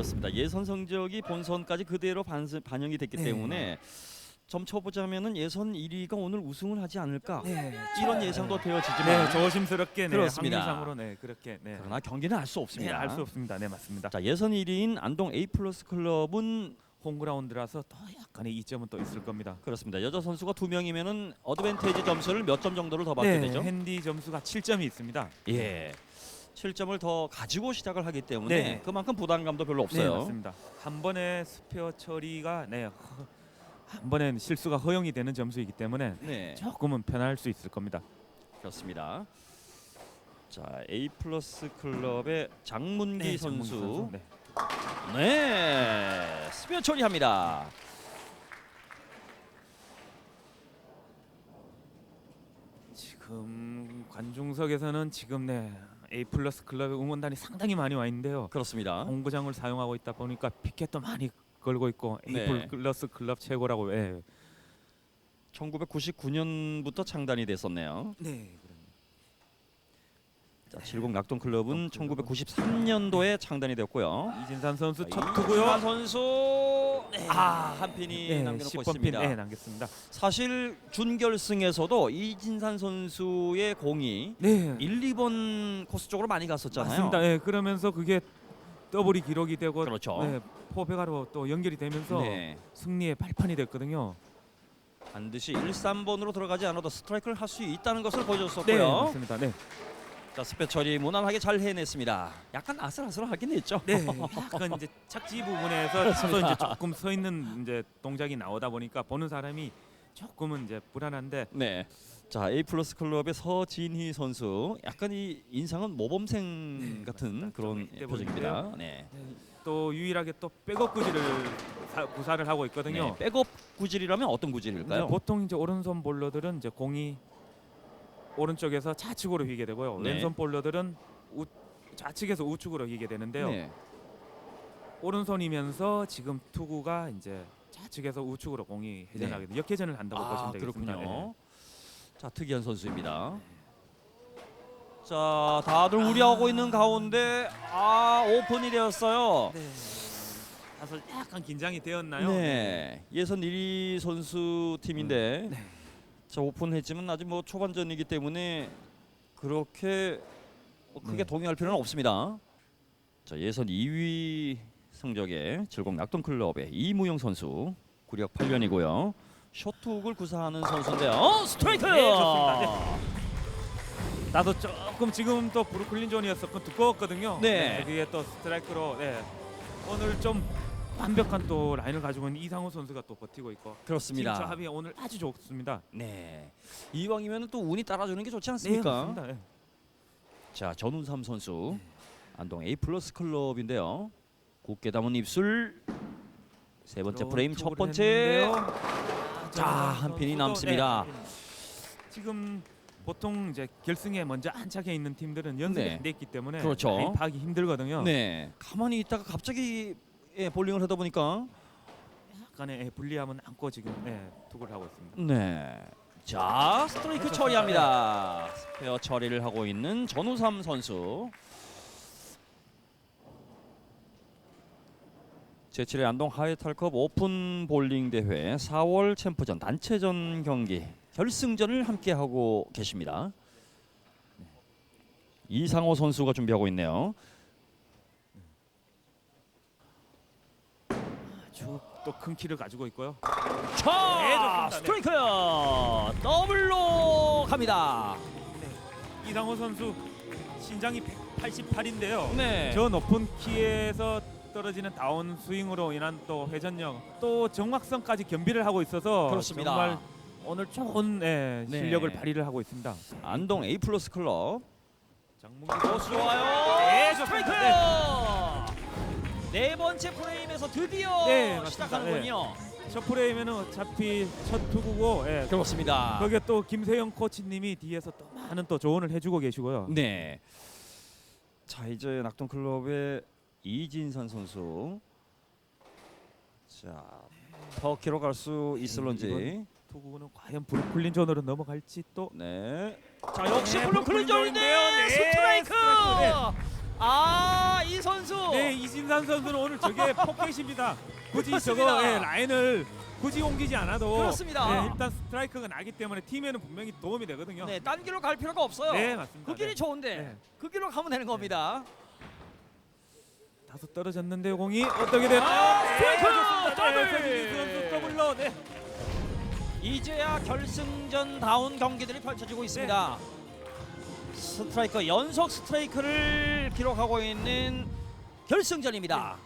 그렇습니다. 예선 성적이 본선까지 그대로 반, 반영이 됐기 네. 때문에 점 쳐보자면은 예선 1위가 오늘 우승을 하지 않을까 네. 이런 예상도 되어지지만 네, 조심스럽게 네, 그렇습니다. 확률상으로 네, 그렇게 네. 그러나 경기는 알수 네, 없습니다. 알 수 없습니다. 네, 맞습니다. 자 예선 1위인 안동 A 플러스 클럽은 홈그라운드라서 더 약간의 이점은 또 있을 겁니다. 그렇습니다. 여자 선수가 두 명이면은 어드밴테이지 점수를 몇 점 정도를 더 받게 네, 되죠? 핸디 점수가 7점이 있습니다. 예. 7점을 더 가지고 시작을 하기 때문에 네. 그만큼 부담감도 별로 없어요. 네, 맞습니다. 한 번의 스페어 처리가 네, 허- 한 번에 실수가 허용이 되는 점수이기 때문에 네, 조금은 편할 수 있을 겁니다. 그렇습니다. 자 A 플러스 클럽의 장문기 장문기 선수, 네. 네, 스피어 처리합니다. 지금 관중석에서는 지금 네 A 플러스 클럽의 응원단이 상당히 많이 와 있는데요. 그렇습니다. 홍구장을 사용하고 있다 보니까 피켓도 많이 걸고 있고 A 네. 플러스 클럽 최고라고. 예. 1999년부터 창단이 됐었네요. 네. 자, 칠곡 낙동 클럽은 1993년도에 창단이 되었고요. 이진산 선수 첫 투고요. 선수 아, 한 핀이 네, 남겨놓고 10번 핀 있습니다. 네, 남겼습니다. 사실 준결승에서도 이진산 선수의 공이 네. 1, 2번 코스 쪽으로 많이 갔었잖아요. 맞습니다. 예, 그러면서 그게 더블이 기록이 되고 그렇죠. 네, 포베가로 또 연결이 되면서 네. 승리의 발판이 됐거든요. 반드시 1, 3번으로 들어가지 않아도 스트라이크를 할 수 있다는 것을 네, 보여줬었고요. 맞습니다. 네. 자, 스페 처리 무난하게 잘 해냈습니다. 약간 아슬아슬하긴 했죠. 네, 약간 이제 착지 부분에서 서서 이제 조금 서 있는 이제 동작이 나오다 보니까 보는 사람이 조금은 이제 불안한데 네. 자, A 플러스 클럽의 서진희 선수 약간 이 인상은 모범생 네, 같은 맞습니다. 그런 좀 이때 표정입니다. 보이는데요. 네. 또 유일하게 또 백업 구질을 사- 구사를 하고 있거든요. 네. 백업 구질이라면 어떤 구질일까요? 보통 이제 오른손 볼러들은 이제 공이 오른쪽에서 좌측으로 휘게 되고요. 네. 왼손 볼러들은 우, 좌측에서 우측으로 휘게 되는데요. 네. 오른손이면서 지금 투구가 이제 좌측에서 우측으로 공이 회전하게 돼 역회전을 한다고 보시면 아, 되겠습니다. 그렇군요. 자, 특이한 선수입니다. 자, 다들 우려하고 있는 가운데 아, 오픈이 되었어요. 네. 네. 다소 약간 긴장이 되었나요? 네. 예선 1위 선수 팀인데 네. 자, 오픈 했지만 아직 뭐 초반전이기 때문에 그렇게 뭐 크게 네. 동의할 필요는 없습니다. 자, 예선 2위 성적의 즐거운 낙동 클럽의 이무영 선수 구력 8년이고요. 쇼트훅을 구사하는 선수인데요. 어, 스트라이크! 네, 좋습니다. 네. 나도 조금 지금 또 브루클린 존이었었고 두꺼웠거든요. 네. 그게 또 스트라이크로 네. 오늘 좀 완벽한 또 라인을 가지고 있는 이상호 선수가 또 버티고 있고 그렇습니다. 팀 합이 오늘 아주 좋습니다. 네. 이왕이면 또 운이 따라주는 게 좋지 네, 않습니까? 네. 자, 전운삼 선수 안동 A 플러스 클럽인데요. 곱게 담은 입술 세 번째 프레임 첫 번째 했는데요. 자, 한 핀이 선수도, 남습니다. 네, 한 핀. 지금 보통 이제 결승에 먼저 안착해 있는 팀들은 연습이 네. 안 돼 있기 때문에 그렇죠. 라인 파악이 힘들거든요. 네. 가만히 있다가 갑자기 예, 볼링을 하다 보니까 약간의 예, 불리함은 안고 지금 네, 투구를 하고 있습니다. 네. 자, 스트라이크 그렇죠. 처리합니다. 스페어 처리를 하고 있는 전우삼 선수. 제7회 안동 하이탈컵 오픈 볼링 대회 4월 챔프전 단체전 경기 결승전을 함께 하고 계십니다. 이상호 선수가 준비하고 있네요. 아주 또큰 키를 가지고 있고요. 자, 네, 좋습니다. 스트라이크 더블로 갑니다. 네. 이상호 선수 신장이 188인데요. 네. 저 높은 키에서 떨어지는 다운 스윙으로 인한 또 회전력, 또 정확성까지 겸비를 하고 있어서 그렇습니다. 정말 오늘 좋은 예, 네. 실력을 발휘를 하고 있습니다. 안동 A 플러스 클럽 장문기 코스 좋아요. 네, 스트라이크. 좋습니다. 네 번째 프레 임에서 드디어 네, 맞습니다. 시작하는군요. 첫 프레임에는 어차피 첫 투구고 예, 그렇습니다. 거기에 또 김세영 코치님이 뒤에서 또 많은 또 조언을 해주고 계시고요. 네. 자 이제 낙동 클럽의 이진산 선수. 자 터키로 갈수 있을런지. 이번 투구는 과연 브루클린 존으로 넘어갈지 또 네. 자 역시 네, 블루 클린전인데 블루 클린존인데요. 네, 스트라이크. 스트라이크. 아, 이 선수. 네, 이진산 선수는 오늘 저게 포켓입니다. 굳이 그렇습니다. 저거 예, 라인을 굳이 옮기지 않아도 그렇습니다. 예, 일단 스트라이크가 나기 때문에 팀에는 분명히 도움이 되거든요. 네, 딴 길로 갈 필요가 없어요. 네, 맞습니다. 그 길이 네. 좋은데 네. 그 길로 가면 되는 겁니다. 다소 떨어졌는데요, 공이 어떻게 되나요? 아, 스트라이크! 더블! 네, 서진희 선수 더블로 네. 이제야 결승전 다운 경기들이 펼쳐지고 있습니다. 스트라이커 연속 스트라이크를 기록하고 있는 결승전입니다.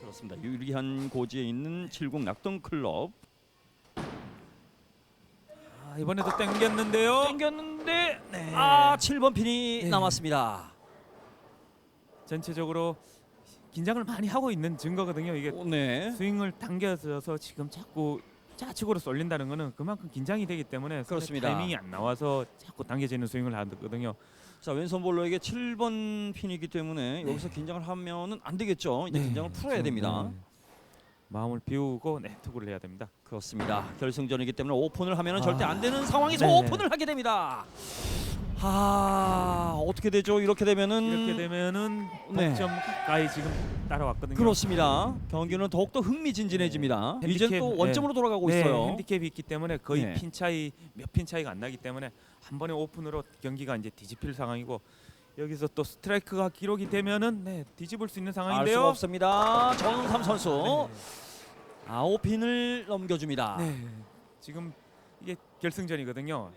그렇습니다. 유리한 고지에 있는 70 낙동 클럽 아, 이번에도 땡겼는데요. 땡겼는데 네. 아 7번 핀이 네. 남았습니다. 전체적으로 긴장을 많이 하고 있는 증거거든요. 이게 오, 네. 스윙을 당겨서 지금 자꾸 좌측으로 쏠린다는 거는 그만큼 긴장이 되기 때문에 그렇습니다. 타이밍이 안 나와서 자꾸 당겨지는 스윙을 하거든요. 자 왼손 볼러에게 7번 핀이기 때문에 여기서 긴장을 하면은 안 되겠죠. 이제 긴장을 풀어야 좀, 됩니다. 네. 마음을 비우고 네, 투구를 해야 됩니다. 그렇습니다. 결승전이기 때문에 오픈을 하면은 아. 절대 안 되는 상황에서 네네. 오픈을 하게 됩니다. 아 어떻게 되죠? 이렇게 되면은 이렇게 되면은 네. 득점 가까이 지금 따라왔거든요. 그렇습니다. 경기는 더욱더 흥미진진해집니다. 네. 이제 핸디캡, 또 원점으로 돌아가고 네, 있어요. 핸디캡이 있기 때문에 거의 네. 핀 차이 몇 핀 차이가 안 나기 때문에 한 번에 오픈으로 경기가 이제 뒤집힐 상황이고 여기서 또 스트라이크가 기록이 되면은 네, 뒤집을 수 있는 알 수가 상황인데요. 없습니다. 정삼 선수 네. 아홉 핀을 넘겨줍니다. 네. 지금 이게 결승전이거든요.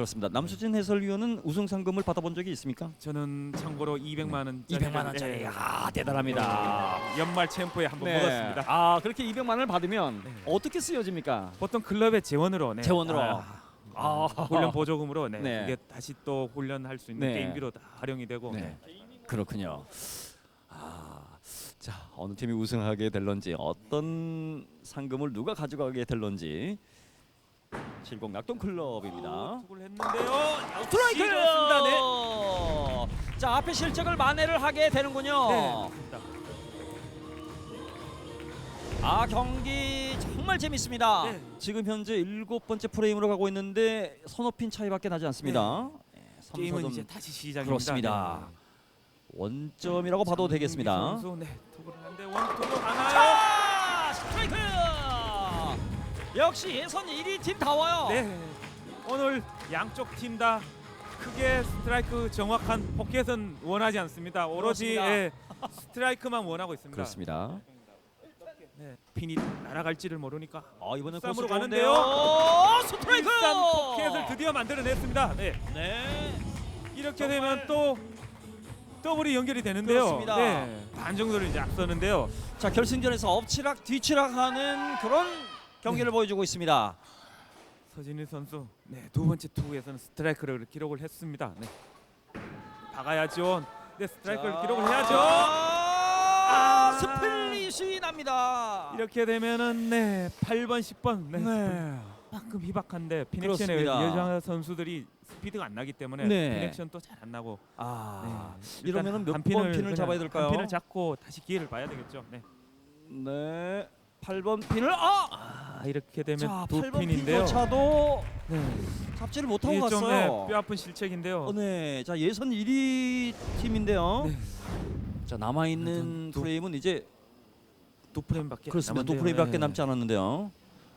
그렇습니다. 남수진 해설위원은 우승 상금을 받아본 적이 있습니까? 저는 참고로 200만 원 200만 원짜리. 아 대단합니다. 연말 챔프에 한번 네. 먹었습니다. 아 그렇게 200만 원을 받으면 네. 어떻게 쓰여집니까? 보통 클럽의 재원으로 네. 재원으로. 아, 아. 훈련 보조금으로 네. 네. 이게 다시 또 훈련할 수 있는 네. 게임비로 다 활용이 되고 네. 그렇군요. 아, 자 어느 팀이 우승하게 될런지 어떤 상금을 누가 가져가게 될런지 70 낙동 클럽입니다. 투구를 했는데요. 스트라이크! 좋습니다. 네. 자 앞에 실책을 만회를 하게 되는군요. 네. 아 경기 정말 재밌습니다. 네. 지금 현재 일곱 번째 프레임으로 가고 있는데 서너 핀 차이밖에 나지 않습니다. 네, 게임은 삼서점 이제 다시 시작입니다. 그렇습니다. 네. 원점이라고 봐도 되겠습니다. 선수, 네, 투구를 하는데 원투구 하나요. 역시 예선 1위 팀다 와요. 네. 오늘 양쪽 팀 다 크게 스트라이크 정확한 포켓은 원하지 않습니다. 오로지 그렇습니다. 예, 스트라이크만 원하고 있습니다. 그렇습니다. 네, 핀이 날아갈지를 모르니까 아 이번엔 쌈으로 코스 가는데요. 가는데요. 스트라이크! 일산 포켓을 드디어 만들어냈습니다. 네. 네. 이렇게 되면 또 더블이 연결이 되는데요. 그렇습니다. 네. 반 정도를 이제 앞서는데요. 자 결승전에서 엎치락 뒤치락하는 그런 경기를 보여주고 있습니다. 서진일 선수 네, 두 번째 투구에서는 스트라이크를 기록을 했습니다. 네. 박아야죠. 네, 스트라이크를 자, 기록을 해야죠. 아, 스플릿이 납니다. 이렇게 되면은 네, 8번, 10번 네. 네. 만큼 희박한데 피넥션의 그렇습니다. 여자 선수들이 스피드가 안 나기 때문에 네. 피넥션도 잘 안 나고 아 네. 이러면은 일단 몇한번 핀을 잡아야 될까요? 한 핀을 잡고 다시 기회를 봐야 되겠죠. 네. 네. 8번 핀을 아! 아, 이렇게 되면 자, 두 8번 핀인데요. 핀조차도 네. 잡지를 못하고 이게 좀, 갔어요. 네, 뼈 아픈 실책인데요. 어, 네. 자, 예선 1위 팀인데요. 네. 자, 남아 있는 또- 프레임은 이제 두 프레임밖에 그렇습니다. 두 남았네요. 프레임밖에 네. 남지 않았는데요.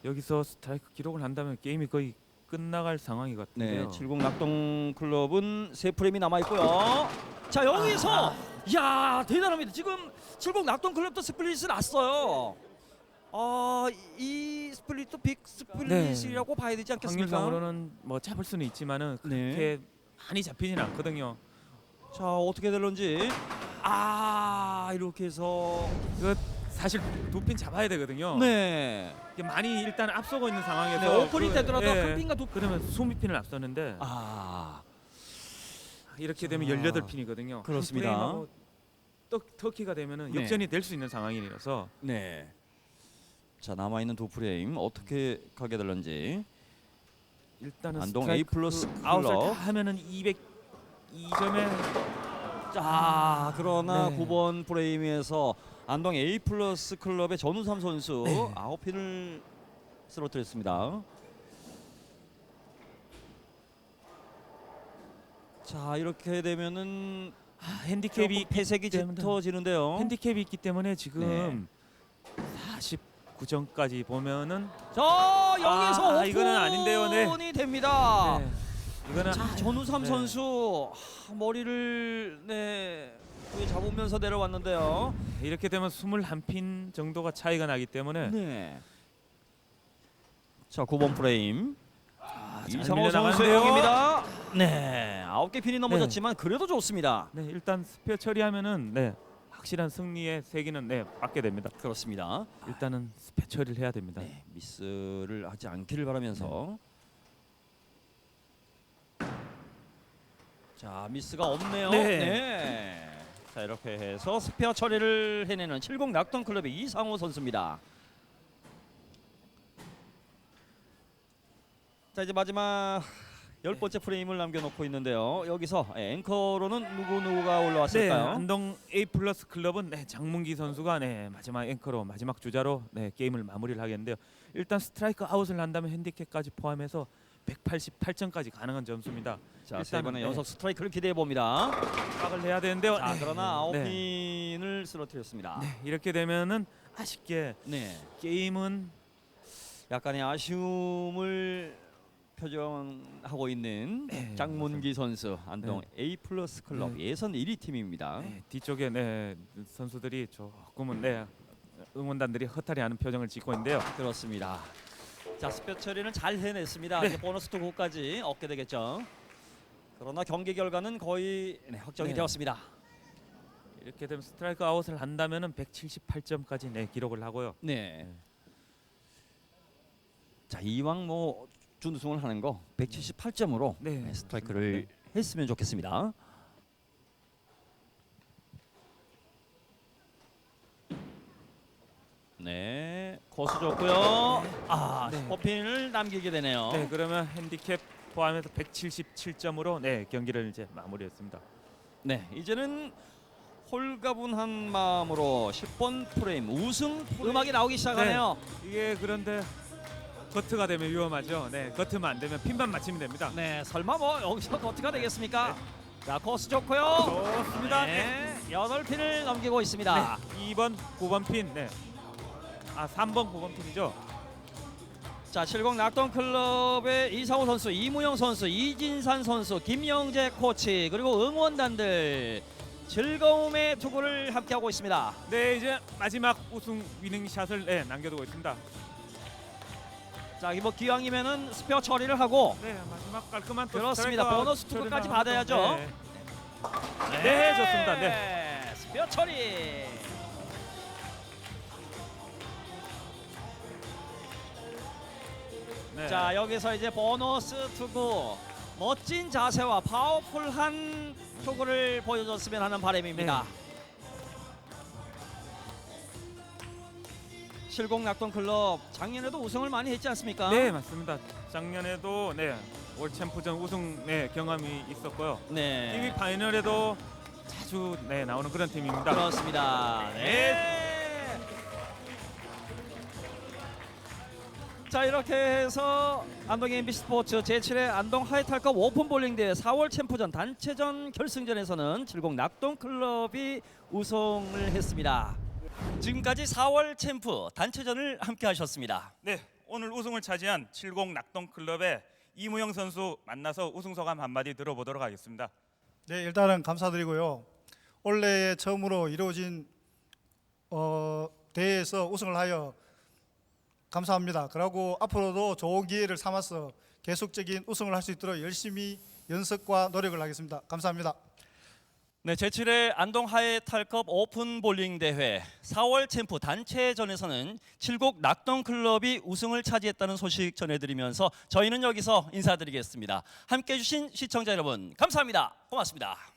여기서 스트라이크 기록을 한다면 게임이 거의 끝나갈 상황이 네, 같은데요. 70 낙동 클럽은 세 프레임이 남아 있고요. 자, 여기서 야, 대단합니다. 지금 70 낙동 클럽도 스플릿이 났어요. 아, 이 스플릿도 빅 스플릿이라고 봐야 되지 않겠습니까? 확률상으로는 뭐 잡을 수는 있지만은 네. 그렇게 많이 잡히지는 않거든요. 자, 어떻게 될런지. 아, 이렇게 해서 이거 사실 두 핀 잡아야 되거든요. 네. 이게 많이 일단 앞서고 있는 상황에서 네, 오픈이 그- 되더라도 예, 한 핀과 두 그러면 20핀을 앞서는데 아, 이렇게 되면 자, 18핀이거든요. 그렇습니다. 또 터키가 되면은 네. 역전이 될 수 있는 상황이라서 네. 자, 남아 있는 두 프레임 어떻게 가게 될런지. 일단은 안동 A 플러스 다 클럽. 하면은 202점에 자, 그러나 네. 9번 프레임에서 안동 A 플러스 클럽의 전우삼 선수 네. 아홉 핀을 쓰러뜨렸습니다. 자, 이렇게 되면은 아, 핸디캡이 폐색이 짙어지는데요. 핸디캡이 있기 때문에 지금 49점까지 보면은 자 여기서 아, 이거는 아닌데요, 네. 됩니다. 네, 이거는 자 전우삼 네. 선수 하, 머리를 네 위에 잡으면서 내려왔는데요. 이렇게 되면 21핀 정도가 차이가 나기 때문에 네. 자 9번 프레임 아, 잘 이상호 선수의 밀려나가는데요. 공입니다. 네 아홉 개 핀이 넘어졌지만 그래도 좋습니다. 네, 일단 스페어 처리하면은 네, 확실한 승리의 세기는 네, 받게 됩니다. 그렇습니다. 일단은 스페어 처리를 해야 됩니다. 네, 미스를 하지 않기를 바라면서 자 미스가 없네요. 네. 네. 자 이렇게 해서 스페어 처리를 해내는 70 낙동 클럽의 이상호 선수입니다. 자 이제 마지막 열 번째 프레임을 남겨놓고 있는데요. 여기서 앵커로는 누구 누구가 네, 올라왔을까요? 안동 A 플러스 클럽은 네, 장문기 선수가 네, 마지막 앵커로 마지막 주자로 네, 게임을 마무리를 하겠는데요. 일단 스트라이크 아웃을 한다면 핸디캡까지 포함해서 188점까지 가능한 점수입니다. 자 일단은, 세 번의 네. 연속 스트라이크를 기대해 봅니다. 빡을 해야 되는데요. 자 네. 그러나 아홉 네. 핀을 쓰러뜨렸습니다. 네, 이렇게 되면은 아쉽게 네. 게임은 약간의 아쉬움을 표정하고 있는 네, 장문기 선수 안동 A 플러스 클럽 네. 예선 1위 팀입니다. 네, 뒤쪽에 네, 선수들이 조금은 네, 응원단들이 허탈해하는 표정을 짓고 있는데요. 그렇습니다. 자 스페 처리는 잘 해냈습니다. 네. 이제 보너스 투구까지 얻게 되겠죠. 그러나 경기 결과는 거의 네, 확정이 네. 되었습니다. 이렇게 되면 스트라이크 아웃을 한다면은 178점까지 네, 기록을 하고요. 네. 자 이왕 뭐 준우승을 하는 거 178점으로 네, 스트라이크를 했으면 좋겠습니다. 네, 코스 좋고요. 아, 네. 스포핀을 남기게 되네요. 네, 그러면 핸디캡 포함해서 177점으로 네, 경기를 이제 마무리했습니다. 네, 이제는 홀가분한 마음으로 10번 프레임 우승 음악이 나오기 시작하네요. 이게 그런데 거트가 되면 위험하죠. 네, 거트만 안 되면 핀만 맞추면 됩니다. 네, 설마 뭐 여기서 어떻게 되겠습니까? 자, 코스 좋고요. 좋습니다. 네, 여덟 핀을 넘기고 있습니다. 네, 2번, 9번 핀. 네. 아, 3번, 9번 핀이죠. 자, 70 낙동 클럽의 이상호 선수, 이무영 선수, 이진산 선수, 김영재 코치 그리고 응원단들 즐거움의 투구를 함께하고 있습니다. 네, 이제 마지막 우승 위닝 샷을 네, 남겨두고 있습니다. 자, 이뭐 기왕이면은 스페어 처리를 하고 네, 마지막 깔끔한 또 그렇습니다. 보너스 투구까지 받아야죠. 하면서, 네. 네, 좋습니다. 네, 스페어 처리. 네. 자, 여기서 이제 보너스 투구 멋진 자세와 파워풀한 투구를 보여줬으면 하는 바람입니다. 실공 낙동 클럽 작년에도 우승을 많이 했지 않습니까? 네, 맞습니다. 작년에도 네, 월 챔프전 우승 네, 경험이 있었고요. 네. TV 파이널에도 자주 네, 나오는 그런 팀입니다. 그렇습니다. 네. 자 이렇게 해서 안동 MBC 스포츠 제7회 안동 하이탈컵 오픈 볼링 대회 4월 챔프전 단체전 결승전에서는 70 낙동 클럽이 우승을 했습니다. 지금까지 4월 챔프 단체전을 함께 하셨습니다. 네, 오늘 우승을 차지한 70 낙동 클럽의 이무영 선수 만나서 우승 소감 한마디 들어보도록 하겠습니다. 네, 일단은 감사드리고요. 올해 처음으로 이루어진 어, 대회에서 우승을 하여 감사합니다. 그리고 앞으로도 좋은 기회를 삼아서 계속적인 우승을 할 수 있도록 열심히 연습과 노력을 하겠습니다. 감사합니다. 네, 제7회 안동 하이탈컵 오픈 볼링 대회 4월 챔프 단체전에서는 칠곡 낙동 클럽이 우승을 차지했다는 소식 전해드리면서 저희는 여기서 인사드리겠습니다. 함께 해 주신 시청자 여러분 감사합니다. 고맙습니다.